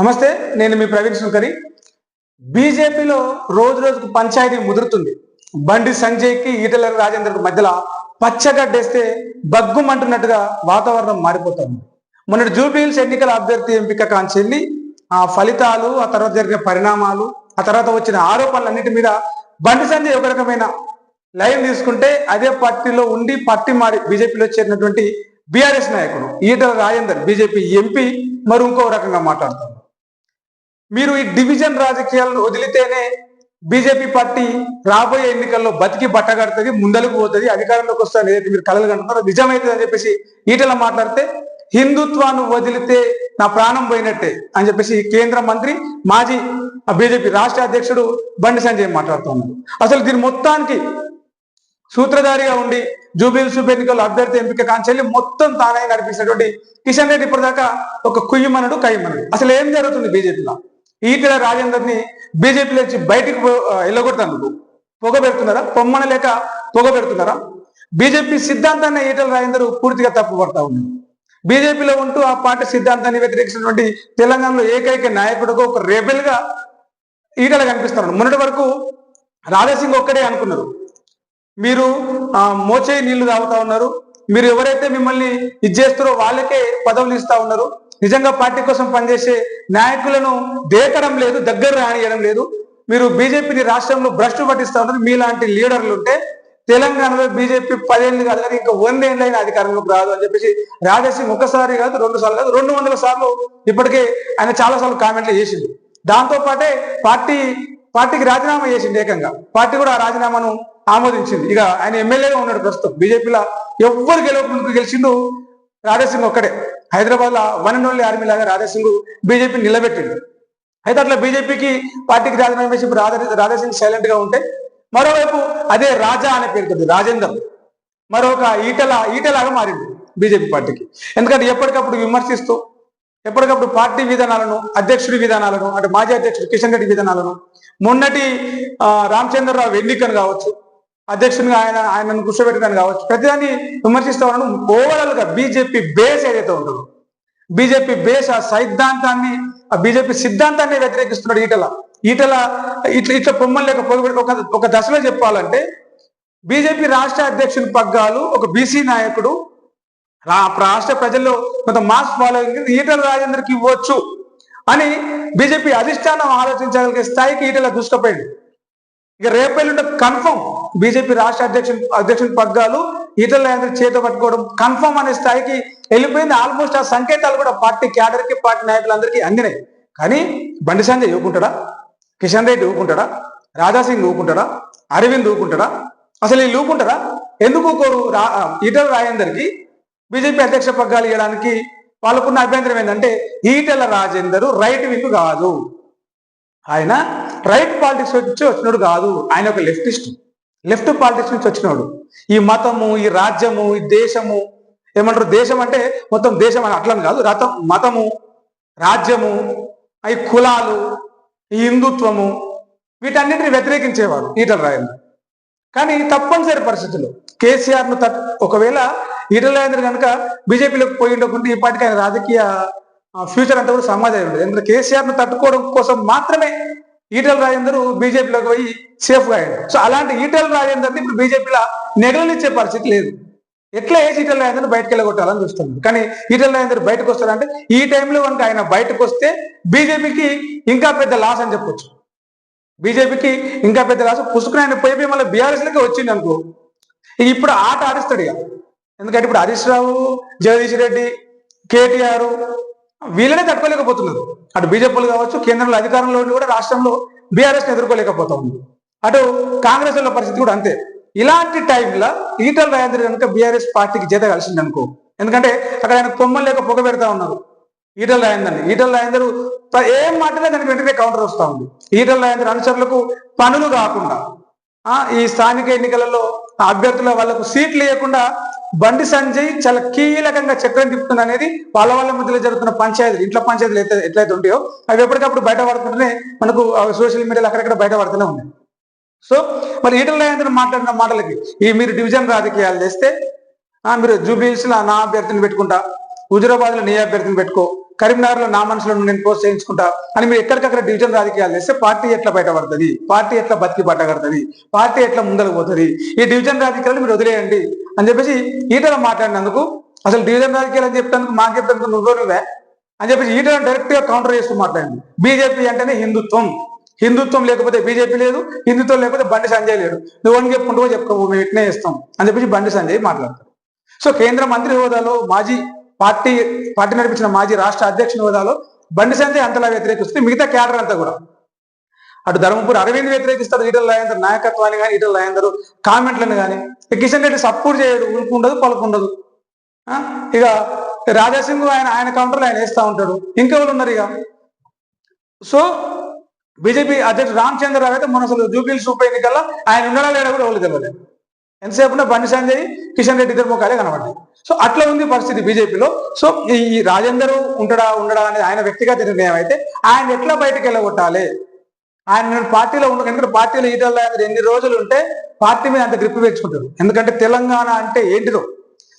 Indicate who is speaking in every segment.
Speaker 1: నమస్తే నేను మీ ప్రవీణ్ శంకరి బీజేపీలో రోజు రోజుకు పంచాయతీ ముదురుతుంది. బండి సంజయ్కి ఈటల రాజేందర్కి మధ్యలో పచ్చగడ్డేస్తే బగ్గుమంటున్నట్టుగా వాతావరణం మారిపోతుంది. మొన్నటి జూబ్లీహిల్స్ ఎన్నికల అభ్యర్థి ఎంపిక కాంచెల్లి ఆ ఫలితాలు ఆ తర్వాత జరిగిన పరిణామాలు ఆ తర్వాత వచ్చిన ఆరోపణలన్నిటి మీద బండి సంజయ్ ఒక రకమైన లైన్ తీసుకుంటే అదే పార్టీలో ఉండి పార్టీ మారి బీజేపీలో చేరినటువంటి బీఆర్ఎస్ నాయకుడు ఈటల రాజేందర్ బీజేపీ ఎంపీ మరి ఇంకో రకంగా మాట్లాడతారు. మీరు ఈ డివిజన్ రాజకీయాలను వదిలితేనే బీజేపీ పార్టీ రాబోయే ఎన్నికల్లో బతికి బట్టగడుతుంది ముందలకు పోతుంది అధికారంలోకి వస్తుంది ఏదైతే మీరు కలలు కంటున్నారో. నిజమైతుంది అని చెప్పేసి ఈటల మాట్లాడితే హిందుత్వాన్ని వదిలితే నా ప్రాణం పోయినట్టే అని చెప్పేసి కేంద్ర మంత్రి మాజీ బీజేపీ రాష్ట్ర అధ్యక్షుడు బండి సంజయ్ మాట్లాడుతున్నారు అసలు దీని మొత్తానికి సూత్రధారిగా ఉండి జూబిల్ సూప్ ఎన్నికల్లో అభ్యర్థి ఎంపిక కాంచెల్లి మొత్తం తానే నడిపించినటువంటి కిషన్ రెడ్డి ఇప్పటిదాకా ఒక కుయ్యమనుడు కయ్యమనుడు. అసలు ఏం జరుగుతుంది బీజేపీలో? ఈటెల రాజేందర్ని బీజేపీ నుంచి బయటికి వెళ్ళగొడుతున్నందుకు పొగ పెడుతున్నారా? పొమ్మన లేక పొగ పెడుతున్నారా? బీజేపీ సిద్ధాంతాన్ని ఈటల రాజేందర్ పూర్తిగా తప్పుపడతా ఉంది ఉన్నారు బీజేపీలో ఉంటూ ఆ పార్టీ సిద్ధాంతాన్ని వ్యతిరేకించినటువంటి తెలంగాణలో ఏకైక నాయకుడుగా ఒక రెబెల్గా ఈటల కనిపిస్తున్నాడు. మొన్నటి వరకు రాధాసింగ్ ఒక్కడే అనుకున్నారు. మీరు ఆ, మోచే నీళ్ళు తాగుతా ఉన్నారు. మీరు ఎవరైతే మిమ్మల్ని ఇది చేస్తారో వాళ్ళకే పదవులు ఇస్తా ఉన్నారు. నిజంగా పార్టీ కోసం పనిచేసే నాయకులను దేకడం లేదు దగ్గర రానియడం లేదు. మీరు బీజేపీని రాష్ట్రంలో భ్రష్టు పట్టిస్తా ఉన్నారు మీలాంటి లీడర్లు ఉంటే తెలంగాణలో బీజేపీ పదేళ్ళు కాదు కానీ ఇంకా వందేళ్ళైన అధికారంలోకి రాదు అని చెప్పేసి రాజసింగ్ ఒకసారి కాదు రెండు సార్లు కాదు రెండు వందల సార్లు ఇప్పటికే ఆయన చాలా సార్లు కామెంట్లు చేసింది దాంతో పాటే పార్టీ పార్టీకి రాజీనామా చేసింది ఏకంగా. పార్టీ కూడా ఆ రాజీనామాను ఆమోదించింది. ఇక ఆయన ఎమ్మెల్యేగా ఉన్నాడు ప్రస్తుతం. బీజేపీలో ఎవరు గెలవకుండా గెలిచిండు రాధేసింగ్ ఒక్కడే. హైదరాబాద్లో వన్ అండ్ ఓన్లీ ఆర్మీ లాగా రాధేసింగ్ బీజేపీ నిలబెట్టిండు అయితే అట్లా బీజేపీకి పార్టీకి రాజీనామా చేసి ఇప్పుడు రాధా సైలెంట్గా ఉంటే మరోవైపు అదే రాజా అనే పేరుతుంది రాజేందర్ మరొక ఈటల ఈటలాగా మారింది బీజేపీ పార్టీకి. ఎందుకంటే ఎప్పటికప్పుడు విమర్శిస్తూ ఎప్పటికప్పుడు పార్టీ విధానాలను అధ్యక్షుడి విధానాలను అంటే మాజీ అధ్యక్షుడు కిషన్ రెడ్డి విధానాలను మొన్నటి ఆ, రామచంద్రరావు ఎన్నికను కావచ్చు అధ్యక్షునిగా ఆయన ఆయనను కూర్చోబెట్టడానికి కావచ్చు. ప్రతిదాన్ని విమర్శిస్తూ ఉండడం ఓవరాల్గా బీజేపీ బేస్ ఏదైతే ఉంటుందో బీజేపీ బేస్ ఆ సైద్ధాంతాన్ని ఆ బీజేపీ సిద్ధాంతాన్ని వ్యతిరేకిస్తున్నాడు ఈటల. ఈటల ఇట్లా ఇట్లా పొమ్మలు లేక ఒక ఒక దశలో చెప్పాలంటే బీజేపీ రాష్ట్ర అధ్యక్షుని పగ్గాలు ఒక బీసీ నాయకుడు రాష్ట్ర ప్రజల్లో కొంత మాస్ ఫాలోయింగ్ ఈటల రాజేందర్కి ఇవ్వచ్చు అని బీజేపీ అధిష్టానం ఆలోచించగలిగే స్థాయికి ఈటల దూసుకుపోయింది. ఇక రేపెల్లుంటే కన్ఫర్మ్ బీజేపీ రాష్ట్ర అధ్యక్షుడు అధ్యక్షుని పగ్గాలు ఈటల రాజేందర్ చేత పట్టుకోవడం కన్ఫర్మ్ అనే స్థాయికి వెళ్ళిపోయింది. ఆల్మోస్ట్ ఆ సంకేతాలు కూడా పార్టీ క్యాడర్కి పార్టీ నాయకులందరికీ అందినాయి. కానీ బండి సంజయ్ ఊకుంటాడా కిషన్ రెడ్డి ఊకుంటాడా రాజాసింగ్ ఊకుంటాడా అరవింద్ ఊకుంటాడా అసలు వీళ్ళు ఊకుంటారా ఎందుకు కోరు రా ఈటల రాజేందర్కి బీజేపీ అధ్యక్ష పగ్గాలు ఇవ్వడానికి వాళ్ళకున్న అభ్యంతరం ఏంటంటే ఈటల రాజేందర్ రైట్ వింగ్ కాదు. ఆయన రైట్ పాలిటిక్స్ వచ్చి వచ్చినాడు కాదు. ఆయన ఒక లెఫ్టిస్ట్ లెఫ్ట్ పాలిటిక్స్ నుంచి వచ్చినాడు. ఈ మతము ఈ రాజ్యము ఈ దేశము ఏమంటారు? దేశం అంటే మొత్తం దేశం అని అట్లని కాదు. రథం మతము రాజ్యము ఈ కులాలు ఈ హిందుత్వము వీటన్నిటిని వ్యతిరేకించేవారు ఈటల రాజేంద్ర కానీ తప్పనిసరి పరిస్థితుల్లో కేసీఆర్ను ఒకవేళ ఈటల రాజేంద్ర కనుక బీజేపీలోకి పోయి ఉండకుంటే ఈ ఆయన రాజకీయ ఫ్యూచర్ అంతా కూడా సమాజం ఉండదు. ఎందుకంటే కేసీఆర్ను తట్టుకోవడం కోసం మాత్రమే ఈటల రాజేందర్ బీజేపీలోకి పోయి సేఫ్గా అయ్యాడు సో అలాంటి ఈటల రాజేందర్ని ఇప్పుడు బీజేపీలో నెగలనిచ్చే పరిస్థితి లేదు. ఎట్లా వేసి ఈటల రాజేందర్ బయటకు వెళ్ళగొట్టాలని చూస్తుంది కానీ ఈటల రాజేందర్ బయటకు వస్తాడంటే ఈ టైంలో కనుక ఆయన బయటకు వస్తే బీజేపీకి ఇంకా పెద్ద లాస్ అని చెప్పొచ్చు. బీజేపీకి ఇంకా పెద్ద లాస్. పుసుకుని ఆయన పోయి మళ్ళీ బీఆర్ఎస్ లకి వచ్చింది అనుకో. ఇప్పుడు ఆట ఆడిస్తాడు ఇక. ఎందుకంటే ఇప్పుడు హరీష్ రావు జగదీష్ రెడ్డి కేటీఆర్ వీళ్ళనే తట్టుకోలేకపోతున్నారు. అటు బీజేపీలు కావచ్చు కేంద్రంలో అధికారంలో కూడా రాష్ట్రంలో బీఆర్ఎస్ ఎదుర్కోలేకపోతా ఉంది. అటు కాంగ్రెస్ వాళ్ళ పరిస్థితి కూడా అంతే. ఇలాంటి టైంలో ఈటల రాజేంద్ర కనుక బీఆర్ఎస్ పార్టీకి చేత కలిసింది అనుకో ఎందుకంటే అక్కడ ఆయన కొమ్మలు లేక పొగ పెడతా ఉన్నారు. ఈటల రాజేందర్ ఈటల రాజేందర్ ఏం మాటలే దానికి వెంటనే కౌంటర్ వస్తూ ఉంది. ఈటల రాజేందర్ అనుచరులకు పనులు కాకుండా ఈ స్థానిక ఎన్నికలలో ఆ అభ్యర్థుల వాళ్ళకు సీట్లు ఇవ్వకుండా బండి సంజయ్ చాలా కీలకంగా చక్రం తిప్పుతుంది అనేది వాళ్ళ వాళ్ళ మధ్యలో జరుగుతున్న పంచాయతీలు ఇంట్లో పంచాయతీలు అయితే ఎట్లయితే ఉంటాయో అవి ఎప్పటికప్పుడు బయట పడుతుంటేనే మనకు సోషల్ మీడియాలో అక్కడక్కడ బయట పడుతూనే ఉన్నాయి. సో మరి ఈటల రాజేంద్ర మాట్లాడిన మాటలకి ఈ మీరు డివిజన్ రాజకీయాలు చేస్తే ఆ, మీరు జూబ్లీహిల్స్లో నా అభ్యర్థిని పెట్టుకుంటా హుజురాబాద్లో నీ అభ్యర్థిని పెట్టుకో. కరీంనగర్లో నా మనసులో నేను పోస్ట్ చేయించుకుంటా అని మీరు ఎక్కడికక్కడ డివిజన్ రాజకీయాలు చేస్తే పార్టీ ఎట్లా బయటపడుతుంది? పార్టీ ఎట్లా బతికి పట్టగడుతుంది పార్టీ ఎట్లా ముందరకు పోతుంది? ఈ డివిజన్ రాజకీయాలు మీరు వదిలేయండి అని చెప్పేసి ఈటల మాట్లాడినందుకు అసలు డివిజన్ రాజకీయాలు అని చెప్పడానికి మాకు చెప్పడానికి నువ్వే అని చెప్పేసి ఈటల డైరెక్ట్గా కౌంటర్ చేస్తూ మాట్లాడింది. బీజేపీ అంటేనే హిందుత్వం. హిందుత్వం లేకపోతే బీజేపీ లేదు హిందుత్వం లేకపోతే బండి సంజయ్ లేడు. నువ్వు అని చెప్పుకుంటూ చెప్పుకో మేము ఇట్నే ఇస్తాం అని చెప్పేసి బండి సంజయ్ మాట్లాడతారు సో కేంద్ర మంత్రి హోదాలో మాజీ పార్టీ పార్టీ నడిపించిన మాజీ రాష్ట్ర అధ్యక్షుని హోదాలో బండి సంజయ్ అంతలా వ్యతిరేకిస్తుంది. మిగతా క్యాడర్ అంతా కూడా. అటు ధర్మపురి అరవింద్ వ్యతిరేకిస్తారు ఈటల రాజేందర్ నాయకత్వాన్ని కానీ ఈటల రాజేందర్ కామెంట్లను కానీ కిషన్ రెడ్డి సపోర్ట్ చేయడు ఉలుకుండదు పలుకుండదు ఆ? ఇక రాజాసింగ్ ఆయన ఆయన కౌంటర్లో ఆయన వేస్తూ ఉంటాడు. ఇంకెవరు ఉన్నారు ఇక? సో బీజేపీ అధ్యక్షుడు రామచంద్రరావు అయితే మన అసలు జూబ్లీస్ ఉప ఎన్నికల్లో ఆయన ఉండడా లేడా కూడా ఎవరు తెలియలేదు ఎంతసేపు బండి సంజయ్ కిషన్ రెడ్డి ఇద్దరు ముఖాలే కనబడ్డాయి. సో అట్లా ఉంది పరిస్థితి బీజేపీలో. సో ఈ రాజేందర్ ఉండడా ఉండడా అనేది ఆయన వ్యక్తిగత నిర్ణయం అయితే ఆయన ఎట్లా బయటకు వెళ్ళగొట్టాలి? ఆయన పార్టీలో ఉన్న ఎందుకంటే పార్టీలో ఈటల ఎన్ని రోజులు ఉంటే పార్టీ మీద అంత గ్రిప్ పెంచుకుంటారు ఎందుకంటే తెలంగాణ అంటే ఏంటిదో?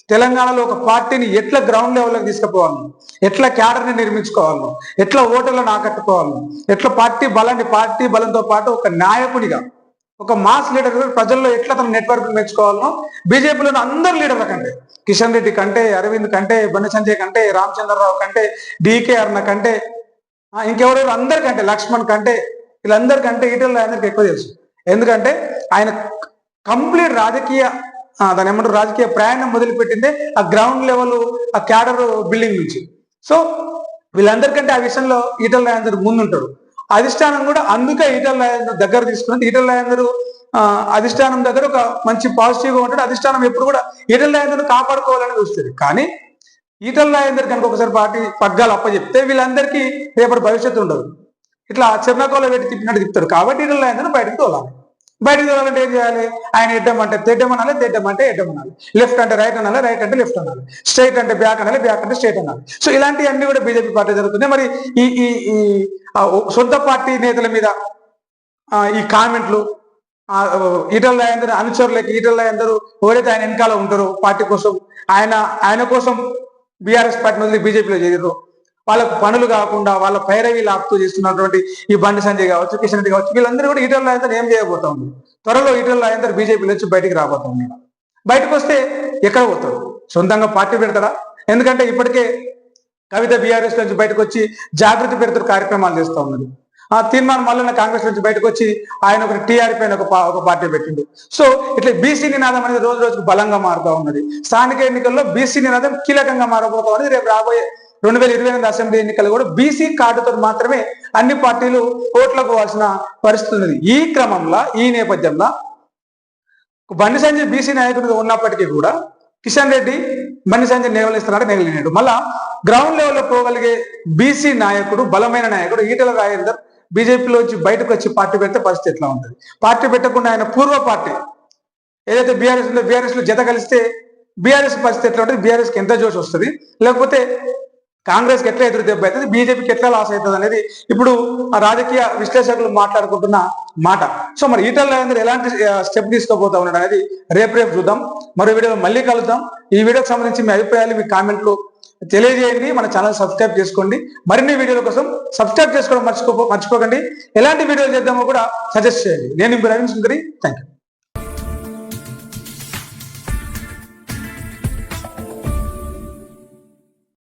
Speaker 1: తెలంగాణలో ఒక పార్టీని ఎట్లా గ్రౌండ్ లెవెల్లోకి తీసుకుపోవాలను ఎట్లా క్యాడర్ని నిర్మించుకోవాలను ఎట్లా ఓటర్లను ఆకట్టుకోవాలను ఎట్లా పార్టీ బలాన్ని పార్టీ బలంతో పాటు ఒక నాయకునిగా ఒక మాస్ లీడర్ ప్రజల్లో ఎట్లా తన నెట్వర్క్ పెంచుకోవాలనో బీజేపీలో అందరు లీడర్ల కంటే కిషన్ రెడ్డి కంటే అరవింద్ కంటే బండి సంజయ్ కంటే రామచంద్రరావు కంటే డికే అర్ణ కంటే ఆ, ఇంకెవరెవరు అందరికంటే లక్ష్మణ్ కంటే వీళ్ళందరికంటే ఈటల అందరికి ఎక్కువ తెలుసు. ఎందుకంటే ఆయన కంప్లీట్ రాజకీయ దాని ఏమంటారు? రాజకీయ ప్రయాణం మొదలుపెట్టిందే ఆ గ్రౌండ్ లెవెల్ ఆ క్యాడర్ బిల్డింగ్ నుంచి. సో వీళ్ళందరికంటే ఆ విషయంలో ఈటల రాజేందర్ ముందుంటాడు. అధిష్టానం కూడా అందుకే ఈటల రాజేందర్ దగ్గర తీసుకున్నది. ఈటల రాజేందర్ అధిష్టానం దగ్గర ఒక మంచి పాజిటివ్గా ఉంటాడు. అధిష్టానం ఎప్పుడు కూడా ఈటల రాజేందర్ కాపాడుకోవాలని చూస్తుంది. కానీ ఈటల రాజేందర్ కనుక ఒకసారి పార్టీ పగ్గాలు అప్పచెప్తే వీళ్ళందరికీ రేపటి భవిష్యత్తు ఉండదు. ఇట్లా చిన్నకోలో పెట్టి తిప్పినట్టు తిప్పుతారు. కాబట్టి ఈటల రాజేందర్ బయటకు తోలాలి. బయటకు తోలాలంటే ఏం చేయాలి? ఆయన ఎడ్డమంటే తెడ్డమనాలి తెడ్డమంటే ఎడ్డమనాలి లెఫ్ట్ అంటే రైట్ అనాలి రైట్ అంటే లెఫ్ట్ అనాలి. స్ట్రైట్ అంటే బ్యాక్ అనాలి బ్యాక్ అంటే స్ట్రైట్ అనాలి. సో ఇలాంటివన్నీ కూడా బీజేపీ పార్టీ జరుగుతున్నాయి మరి ఈ ఈ సొంత పార్టీ నేతల మీద ఆ, ఈ కామెంట్లు ఈటల రాజేందర్ అనుచరులకి ఈటల రాజేందర్ ఎవరైతే ఆయన వెనకాల ఉంటారో పార్టీ కోసం ఆయన ఆయన కోసం బీఆర్ఎస్ పార్టీ వదిలి బీజేపీలో చేరారు వాళ్ళకు పనులు కాకుండా వాళ్ళ పైరవి లాపుతూ చేస్తున్నటువంటి ఈ బండి సంజయ్ కావచ్చు కిషన్ రెడ్డి కావచ్చు వీళ్ళందరూ కూడా ఈటల రాజేందర్ ఏం చేయబోతా ఉంది త్వరలో ఈటల రాజేందర్ బీజేపీ వచ్చి బయటికి రాబోతా ఉంది బయటకు వస్తే ఎక్కడ పోతాడు సొంతంగా పార్టీ పెడతాడా ఎందుకంటే ఇప్పటికే కవిత బీఆర్ఎస్ నుంచి బయటకు వచ్చి జాగృతి పెడుతున్న కార్యక్రమాలు చేస్తూ ఉన్నది ఆ తీర్మానం మల్లన్న కాంగ్రెస్ నుంచి బయటకు వచ్చి ఆయన ఒక టీఆర్పీ పైన ఒక ఒక పార్టీ పెట్టిండు. సో ఇట్లా బీసీ నినాదం అనేది రోజు రోజుకు బలంగా మారుతా ఉన్నది. స్థానిక ఎన్నికల్లో బీసీ నినాదం కీలకంగా మారబోతా ఉన్నది. రేపు రాబోయే రెండు వేల ఇరవై ఎనిమిది అసెంబ్లీ ఎన్నికలు కూడా బీసీ కార్డుతో మాత్రమే అన్ని పార్టీలు ఓట్లకు పోవాల్సిన పరిస్థితి ఉన్నది. ఈ క్రమంలో ఈ నేపథ్యంలో బండి సంజయ్ బీసీ నాయకుడిగా ఉన్నప్పటికీ కూడా కిషన్ రెడ్డి బండి సంజయ్ నేవలిస్తున్నాడు నేగలినాడు మళ్ళా గ్రౌండ్ లెవెల్లో పోగలిగే బీసీ నాయకుడు బలమైన నాయకుడు ఈటల రాజేందర్ బీజేపీలో వచ్చి బయటకు వచ్చి పార్టీ పెడితే పరిస్థితి ఎట్లా ఉంటుంది? పార్టీ పెట్టకుండా ఆయన పూర్వ పార్టీ. ఏదైతే బీఆర్ఎస్ ఉందో బీఆర్ఎస్లో జత కలిస్తే బీఆర్ఎస్ పరిస్థితి ఎట్లా ఉంటుంది? బీఆర్ఎస్కి ఎంత జోష్ వస్తుంది? లేకపోతే కాంగ్రెస్కి ఎట్లా ఎదురు దెబ్బ అవుతుంది బీజేపీకి ఎట్లా లాస్ అవుతుంది అనేది ఇప్పుడు ఆ రాజకీయ విశ్లేషకులు మాట్లాడుకుంటున్న మాట. సో మరి ఈటల రాజేందర్ ఎలాంటి స్టెప్ తీసుకోబోతా ఉన్నాడు అనేది రేపు రేపు చూద్దాం. మరో వీడియో మళ్ళీ కలుద్దాం. ఈ వీడియోకి సంబంధించి మీ అభిప్రాయాలు మీ కామెంట్లు తెలియజేయండి మన ఛానల్ సబ్స్క్రైబ్ చేసుకోండి. మరిన్ని వీడియోల కోసం సబ్స్క్రైబ్ చేసుకోవడం మర్చిపో మర్చిపోకండి. ఎలాంటి వీడియోలు చేద్దామో కూడా సజెస్ట్ చేయండి. నేను ఇప్పుడు రవీంద్ర సుందరి. Thank you